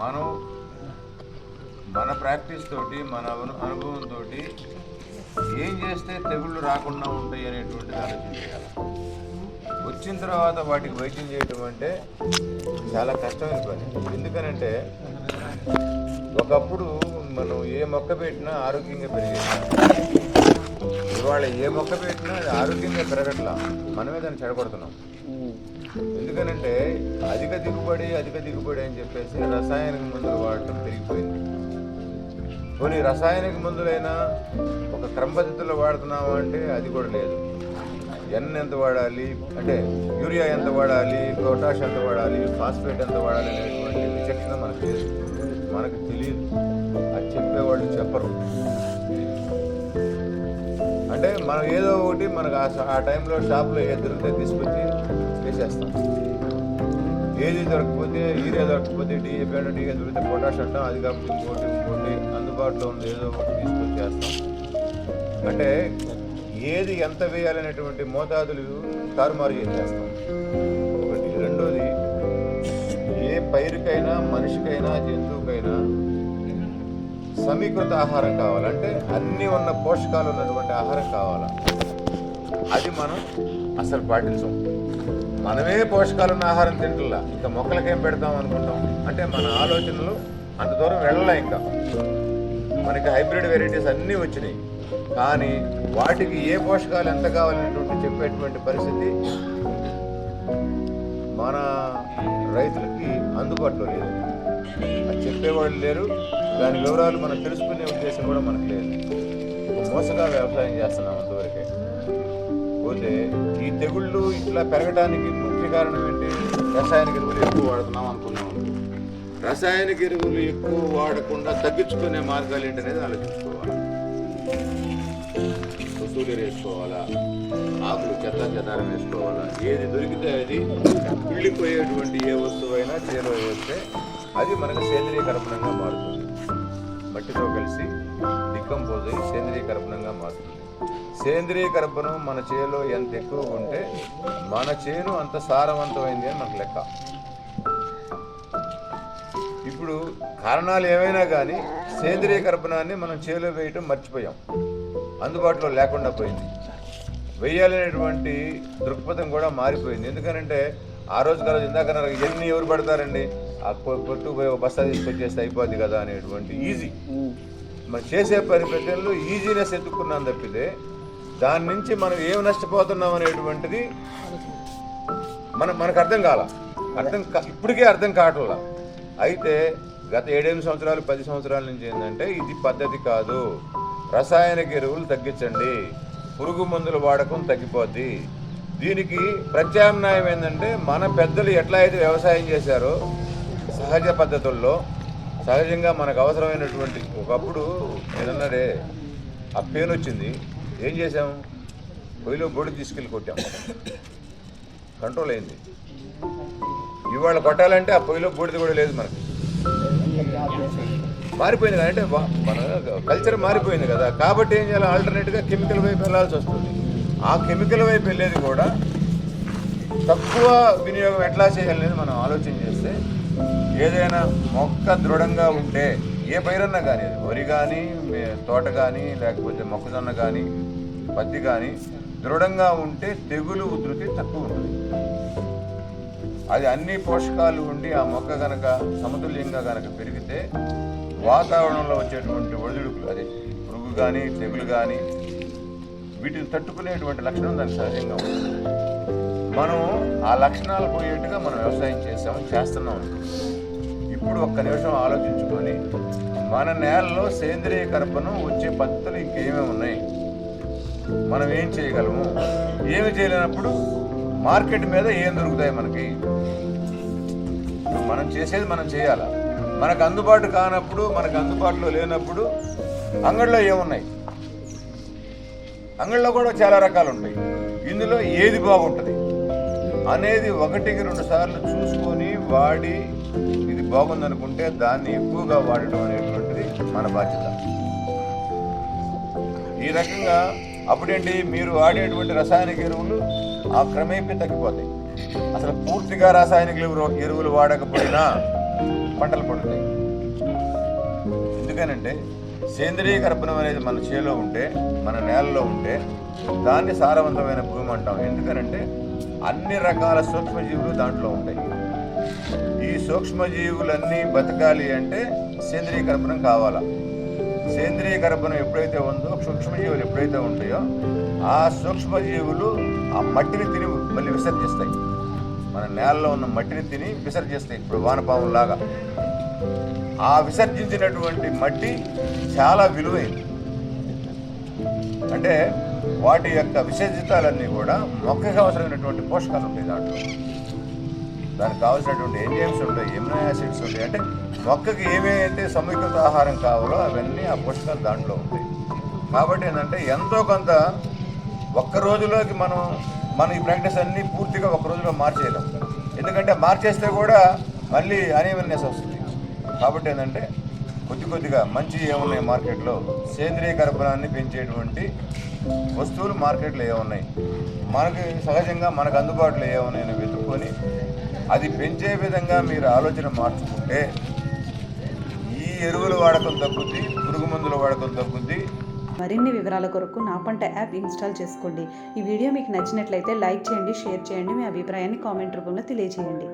మనం మన ప్రాక్టీస్ తోటి మన అనుభవంతో ఏం చేస్తే తెగుళ్ళు రాకుండా ఉంటాయి అనేటువంటిది వచ్చిన తర్వాత వాటికి వైద్యం చేయటం అంటే చాలా కష్టమైన పని. ఎందుకనంటే ఒకప్పుడు మనం ఏ మొక్క పెట్టినా ఆరోగ్యంగా పెరిగేది ఇవాళ ఏ మొక్క పెట్టినా అది ఆరోగ్యంగా పెరగట్లా. మనమే దాన్ని చెడగొడుతున్నాం. ఎందుకనంటే అధిక దిగుబడి అధిక దిగుబడి అని చెప్పేసి రసాయనిక మందులు వాడటం పెరిగిపోయింది. కొన్ని రసాయనిక మందులైనా ఒక క్రమ పద్ధతిలో వాడుతున్నాము అంటే అది కూడా లేదు. ఎన్ ఎంత వాడాలి? అంటే యూరియా ఎంత వాడాలి? పొటాష్ ఎంత వాడాలి? ఫాస్ఫేట్ ఎంత వాడాలి అనేటువంటి విచక్షణ మనకు లేదు. మనకు తెలియదు. అది చెప్పేవాళ్ళు చెప్పరు. అంటే మనం ఏదో ఒకటి మనకు ఆ స- ఆ టైంలో షాప్లో ఏది దొరికితే తీసుకొచ్చి వేసేస్తాం. ఏది దొరకకపోతే యూరియా దొరకకపోతే డిఏపీ అంటే డిఏ దొరికితే పొటాష్ అంటాం అది కాబట్టి ఇంకోటి ఇంకోటి అందుబాటులో ఉంది ఏదో ఒకటి తీసుకొచ్చేస్తాం అంటే ఏది ఎంత వేయాలనేటువంటి మోతాదులు తారుమారు చేసేస్తాం. ఒకటి. రెండోది ఏ పైరుకైనా మనిషికైనా జంతువుకైనా సమీకృత ఆహారం కావాలంటే అన్నీ ఉన్న పోషకాలు ఉన్నటువంటి ఆహారం కావాలా? అది మనం అసలు పాటించం. మనమే పోషకాలు ఉన్న ఆహారం తింటుల్లా. ఇంకా మొక్కలకేం పెడతాం అనుకుంటాం. అంటే మన ఆలోచనలు అంత దూరం వెళ్ళలే ఇంకా. మనకి హైబ్రిడ్ వెరైటీస్ అన్నీ వచ్చినాయి. కానీ వాటికి ఏ పోషకాలు ఎంత కావాలనేటువంటి చెప్పేటువంటి పరిస్థితి మన రైతులకి అందుబాటులో లేదు. అది చెప్పేవాళ్ళు లేరు. దాని వివరాలు మనం తెలుసుకునే ఉద్దేశం కూడా మనకు లేదు. మోసగా వ్యవసాయం చేస్తున్నాం అంతవరకే. పోతే ఈ తెగుళ్ళు ఇట్లా పెరగడానికి ముఖ్య కారణం ఏంటి? రసాయనిక ఎరువులు ఎక్కువ వాడుతున్నాం అనుకున్నాం రసాయనిక ఎరువులు ఎక్కువ వాడకుండా తగ్గించుకునే మార్గాలు ఏంటనేది ఆలోచించుకోవాలి. వేసుకోవాలా? ఆకులు చెత్త చెదారం వేసుకోవాలా? ఏది దొరికితే అది కుళ్ళిపోయేటువంటి ఏ వస్తువైనా చేలో వస్తే అది మనకు సేంద్రియ కర్బనంగా మారుతుంది. మట్టితో కలిసి డికంపోజ్ అయ్యి సేంద్రియ కర్బనంగా మారుతుంది. సేంద్రియ కర్బనం మన చేలో ఎంత ఎక్కువ ఉంటే మన చేను అంత సారవంతమైంది అని మనకు లెక్క. ఇప్పుడు కారణాలు ఏమైనా కానీ సేంద్రియ కర్బనాన్ని మనం చేలో వేయటం మర్చిపోయాం. అందుబాటులో లేకుండా పోయింది. వేయాలనేటువంటి దృక్పథం కూడా మారిపోయింది. ఎందుకనంటే ఆ రోజు కదా ఇందాక ఎన్ని ఎవరు పడతారండి? ఆ కొ- కొట్టు పోయి బస్తా తీసుకొచ్చేస్తే అయిపోద్ది కదా అనేటువంటి ఈజీ. మనం చేసే పరిపెట్టల్లో ఈజీనెస్ ఎత్తుకున్నాం తప్పితే దాని నుంచి మనం ఏం నష్టపోతున్నాం అనేటువంటిది మన మనకు అర్థం కాల. అర్థం కా ఇప్పటికే అర్థం కావట్లా. అయితే గత ఏడెనిమిది సంవత్సరాలు పది సంవత్సరాల నుంచి ఏంటంటే ఇది పద్ధతి కాదు. రసాయనిక ఎరువులు తగ్గించండి. పురుగు మందుల వాడకం తగ్గిపోద్ది. దీనికి ప్రత్యామ్నాయం ఏంటంటే మన పెద్దలు ఎట్లా అయితే వ్యవసాయం చేశారో సహజ పద్ధతుల్లో సహజంగా మనకు అవసరమైనటువంటి ఒకప్పుడు ఏదన్నాడే ఆ పెయిన్ వచ్చింది ఏం చేసాము పొయ్యిలో బొడి తీసుకెళ్ళి కొట్టాం. కంట్రోల్ అయింది ఇవాళ కొట్టాలంటే ఆ పొయ్యిలో బూడిద కూడా లేదు మనకి. మారిపోయింది కదా అంటే మన కల్చర్ మారిపోయింది కదా. కాబట్టి ఏం చేయాలి? ఆల్టర్నేట్గా కెమికల్ వైపు వెళ్ళాల్సి వస్తుంది. ఆ కెమికల్ వైపు వెళ్ళేది కూడా తక్కువ వినియోగం ఎట్లా చేయాలనేది మనం ఆలోచన చేస్తే ఏదైనా మొక్క దృఢంగా ఉంటే ఏ పైరన్నా కానీ అది వరి కానీ తోట కానీ లేకపోతే మొక్కజొన్న కానీ పత్తి కానీ దృఢంగా ఉంటే తెగులు ఉధృతి తక్కువ ఉంటుంది. అది అన్ని పోషకాలు ఉండి ఆ మొక్క కనుక సమతుల్యంగా కనుక పెరిగితే వాతావరణంలో వచ్చేటువంటి ఒడిదుడుకులు అదే పురుగు కానీ తెగులు కానీ వీటిని తట్టుకునేటువంటి లక్షణం దానికి సహజంగా ఉంటుంది. మనం ఆ లక్షణాలు పోయేట్టుగా మనం వ్యవసాయం చేసాము చేస్తున్నాం. ఇప్పుడు ఒక్క నిమిషం ఆలోచించుకొని మన నేలలో సేంద్రియ కర్పను వచ్చే పద్ధతులు ఇంకేమేమి ఉన్నాయి? మనం ఏం చేయగలము? ఏమి చేయలేనప్పుడు మార్కెట్ మీద ఏం దొరుకుతాయి మనకి? మనం చేసేది మనం చేయాలా? మనకు అందుబాటు కానప్పుడు మనకు అందుబాటులో లేనప్పుడు అంగడిలో ఏమున్నాయి? అంగడిలో కూడా చాలా రకాలు ఉంటాయి. ఇందులో ఏది బాగుంటుంది? అనేది ఒకటికి రెండు సార్లు చూసుకొని వాడి ఇది బాగుందనుకుంటే దాన్ని ఎక్కువగా వాడటం అనేటువంటిది మన బాధ్యత. ఈ రకంగా అప్పుడేంటి మీరు వాడేటువంటి రసాయనిక ఎరువులు ఆ క్రమేపీ తగ్గిపోతాయి. అసలు పూర్తిగా రాసాయనిక ఎరువులు ఎరువులు వాడకపోయినా పంటలు పడుతాయి. ఎందుకనంటే సేంద్రియ కర్బనం అనేది మన చేలో ఉంటే మన నేలలో ఉంటే దాన్ని సారవంతమైన భూమి అంటాం. ఎందుకనంటే అన్ని రకాల సూక్ష్మజీవులు దాంట్లో ఉంటాయి. ఈ సూక్ష్మజీవులన్నీ బతకాలి అంటే సేంద్రియ గర్భణం కావాలా? సేంద్రియ గర్భణం ఎప్పుడైతే ఉందో సూక్ష్మజీవులు ఎప్పుడైతే ఉంటాయో ఆ సూక్ష్మజీవులు ఆ మట్టిని తిని మళ్ళీ విసర్జిస్తాయి. మన నేలలో ఉన్న మట్టిని తిని విసర్జిస్తాయి ఇప్పుడు వానపాములాగా ఆ విసర్జించినటువంటి మట్టి చాలా విలువైంది. అంటే వాటి యొక్క విశేషితాలన్నీ కూడా మొక్కకి అవసరమైనటువంటి పోషకాలు ఉంటాయి దాంట్లో. దానికి కావాల్సినటువంటి ఎంజైమ్స్ ఉంటాయి ఎమినో యాసిడ్స్ ఉంటాయి. అంటే మొక్కకి ఏమైతే సమీకృత ఆహారం కావాలో అవన్నీ ఆ పోషకాలు దాంట్లో ఉంటాయి. కాబట్టి ఏంటంటే ఎంతో కొంత ఒక్క రోజులోకి మనం మన ఈ ప్రాక్టీస్ అన్నీ పూర్తిగా ఒక్క రోజులో మార్చేయలేం. ఎందుకంటే మార్చేస్తే కూడా మళ్ళీ అనేవన్నెస్ వస్తుంది. కాబట్టి ఏంటంటే కొద్ది కొద్దిగా మంచి ఏమున్నాయి మార్కెట్లో? సేంద్రియ గర్భణాన్ని పెంచేటువంటి వస్తువులు మార్కెట్లో ఏమున్నాయి? మనకి సహజంగా మనకు అందుబాటులో ఏమున్నాయని వెతుక్కొని అది పెంచే విధంగా మీరు ఆలోచన మార్చుకుంటే ఈ ఎరువుల వాడకం తగ్గుద్ది పురుగు మందుల వాడకం తగ్గుద్ది. మరిన్ని వివరాల కొరకు నా పంట యాప్ ఇన్స్టాల్ చేసుకోండి. ఈ వీడియో మీకు నచ్చినట్లయితే లైక్ చేయండి షేర్ చేయండి మీ అభిప్రాయాన్ని కామెంట్ రూపంలో తెలియజేయండి.